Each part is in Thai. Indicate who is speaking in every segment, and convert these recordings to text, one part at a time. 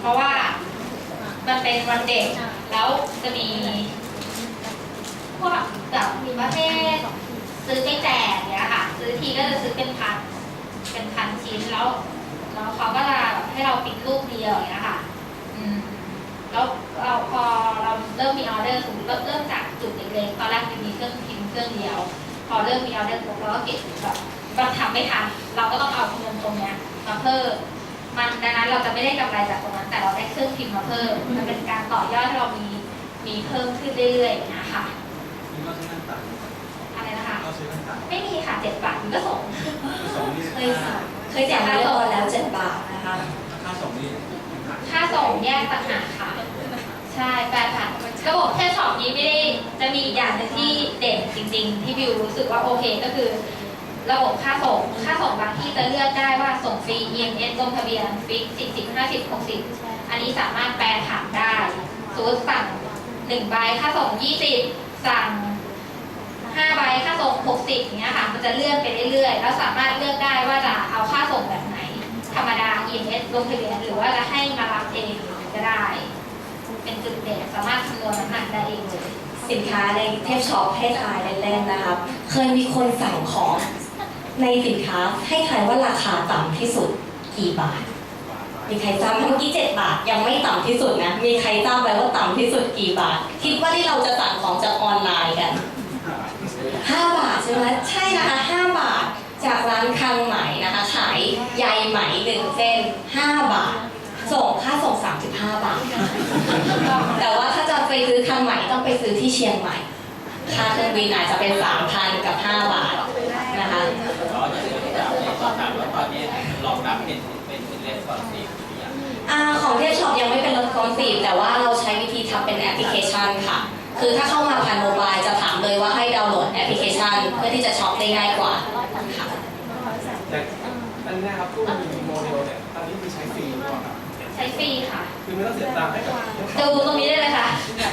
Speaker 1: เพราะว่ามันเป็นวันเด็ก แล้วจะมีพวกแบบมีประเภทซื้อไปแจกเนี้ยค่ะ ซื้อทีก็จะซื้อเป็นพันเป็นพันชิ้นแล้วแล้วเขาก็จะแบบให้เราปิดรูปเดียวอย่างเงี้ยค่ะ อืมแล้วเราพอเราเริ่มมีออเดอร์สมมติเริ่มจากจุดเล็กๆตอนแรกจะมีเครื่องพิมพ์เครื่องเดียว พอเริ่มมีออเดอร์ปุ๊บเราก็เก็บแบบมันทำไม่ทันเราก็ต้องเอาเงินตรงเนี้ยมาเพิ่ม มันดังนั้นเราจะไม่ได้กำไรจากตรงนั้น แต่เราได้เครื่องพิมพ์มาเพิ่ม มันเป็นการต่อยอดให้เรามีมีเพิ่มขึ้นเรื่อยๆอย่างเงี้ยค่ะ
Speaker 2: นี่ก็ซื้อน้ำตาล
Speaker 1: อะไรนะคะ
Speaker 2: ก็ซื้อน้ำตาล
Speaker 1: ไม่มีค่ะเจ็ดบาทมันก็ส่ง
Speaker 2: สองนี่
Speaker 3: เคยสั่งเคยจ่ายเรียบร้อยแล้วเจ็ดบาทนะคะ
Speaker 2: ค่าส่งนี่
Speaker 1: ค่าส่งแยกต่างหากค่ะ ใช่แปดพันระบบแค่ช็อปนี้ไม่ได้จะมีอีกอย่างหนึ่งที่เด่นจริง ๆ ที่บิวรู้สึกว่าโอเคก็คือ ระบบค่าส่ง ค่าส่งบางที่จะเลือกได้ว่าส่งฟรี EMS ลงทะเบียนฟิก40 50 60 อันนี้สามารถแปลถามได้สมมติสั่ง1ใบค่าส่ง 20 สั่ง5ใบค่าส่ง 60อย่างเงี้ยค่ะ มันจะเลื่อนไปเรื่อยๆ แล้วสามารถเลือกได้ว่าจะเอาค่าส่งแบบไหน ธรรมดา EMS ลงทะเบียนหรือว่าจะให้มารับเองก็ได้ เป็นจุดเด่นสามารถคำนวณน้ำหนักได้เองเลย
Speaker 3: สินค้าในเทพช็อปให้ทายเล่นๆนะครับ เคยมีคนสั่งของ ในสินค้าให้ทายว่าราคาต่ำที่สุดกี่บาท มีใครทราบไหมเมื่อกี้เจ็ดบาทยังไม่ต่ำที่สุดนะ มีใครทราบไหมว่าต่ำที่สุดกี่บาท คิดว่าที่เราจะสั่งของจากออนไลน์กัน5บาทใช่ไหมใช่นะคะ5บาทจากร้านคังไหมนะคะขายใยไหมหนึ่งเส้น5บาท ส่งค่าส่ง35บาท แต่ว่าถ้าจะไปซื้อคังไหมต้องไปซื้อที่เชียงใหม่ ค่าเครื่องบินอาจจะเป็น3,000กับ5บาท
Speaker 4: ยัง
Speaker 3: ไม่เป็นรถคอนซีฟแต่ว่าเราใช้วิธีทำเป็นแอปพลิเคชันค่ะ คือถ้าเข้ามาผ่านโมบายจะถามเลยว่าให้ดาวน์โหลดแอปพลิเคชัน เพื่อที่จะช็อปได้ง่ายกว่าค่ะ
Speaker 5: แต่อันเนี้ยครับตู้มีโมเดลเนี่ยตอนนี้มีใช้ฟรีหรือเปล่าครับ
Speaker 1: ใช้ฟรีค่ะ
Speaker 5: คือไม่ต้องเสียตังค์ให้กับ
Speaker 1: ดูตรงนี้ได้เลยค่ะ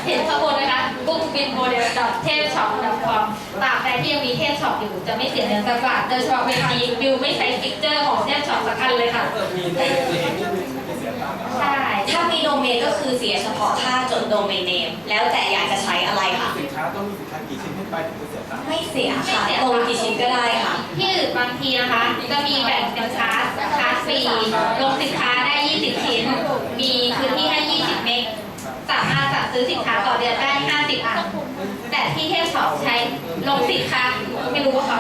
Speaker 1: เห็นข้างบนนะคะบุ๊กบินโมเดลเทพช็อปดับความตราบใดที่ยังมีเทพช็อปอยู่จะไม่เสียเงินสักบาทโดยเฉพาะเวทีบิวไม่ใช้สติ๊กเกอร์ของเทพช็อปสักอันเลยค่ะ
Speaker 5: เออมีในในเอง เม
Speaker 3: นก็คือเสียเฉพาะค่าจดโดเมนเนม แล้วแต่อยากจะใช้อะไรค่ะ
Speaker 5: สินค้าต้องมีสินค้ากี่ชิ้นขึ้นไปถึงจะเสียตังค์
Speaker 3: ไม่เสียค่ะลงกี่ชิ้นก็ได้ค่ะ
Speaker 1: ที่อื่นบางทีนะคะ จะมีแบ่งเป็นคลาสคลาสฟรีลงสินค้าได้ 20 ชิ้น มีพื้นที่ให้ 20 เมกสามารถสั่งซื้อสินค้าต่อเดือนได้ 50 อัน แต่ที่เทพช็อปใช้ลงสินค้าไม่รู้ว่าเขา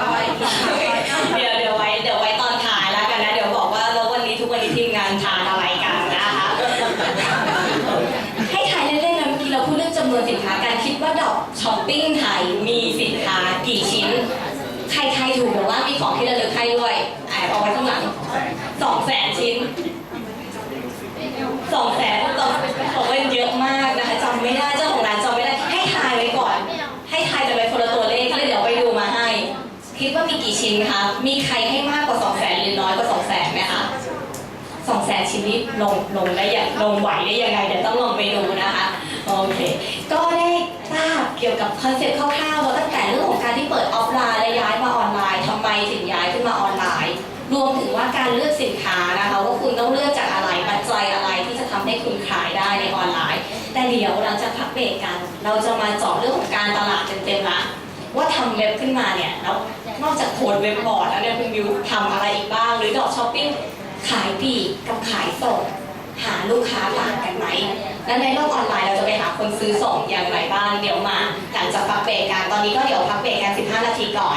Speaker 3: ปิ้งไทยมีสินค้ากี่ชิ้น ใครใครถูกหรือว่ามีของที่ระลึกให้ด้วยแอบเอาไว้ข้างหลังสองแสนชิ้นสองแสนตองบอกว่าเยอะมากนะคะจำไม่ได้เจ้าของร้านจำไม่ได้ให้ทายไว้ก่อน ให้ทายกันไปคนละตัวเลขแล้วเดี๋ยวไปดูมาให้ คิดว่ามีกี่ชิ้นคะมีใครให้มากกว่า2 0 0แสนหรือน้อยกว่า2 0 0แสนไหมคะ2 0 0แสนชิ้นนี้ลงลงได้ยังลงไหวได้ยังไงเดี๋ยวต้องลองไปดูนะคะ โอเค ก็ได้ทราบเกี่ยวกับค อนเซ็ปต์คร่าวๆแล้วตั้งแต่เรื่องของการที่เปิดออฟไลน์และย้ายมาออนไลน์ทำไมถึงย้ายขึ้นมาออนไลน์ รวมถึงว่าการเลือกสินค้านะคะว่าคุณต้องเลือกจากอะไรปัจจัยอะไรที่จะทำให้คุณขายได้ในออนไลน์ แต่เดี๋ยวเราจะพักเบรกกัน เราจะมาเจาะเรื่องของการตลาดเต็มๆละว่าทำเว็บขึ้นมาเนี่ยแล้วนอกจากโคดเว็บบอร์ดแล้วเนี่ยคุณบิวทำอะไรอีกบ้าง หรือดอกช้อปปิ้งขายปลีกกับขายส่ง ลูกค้าต่างกันไหมและในโลกออนไลน์เราจะไปหาคนซื้อส่งอย่างไรบ้าง เดี๋ยวมาหลังจากพักเบรกกัน ตอนนี้ก็เดี๋ยวพักเบรกกัน 15 นาทีก่อน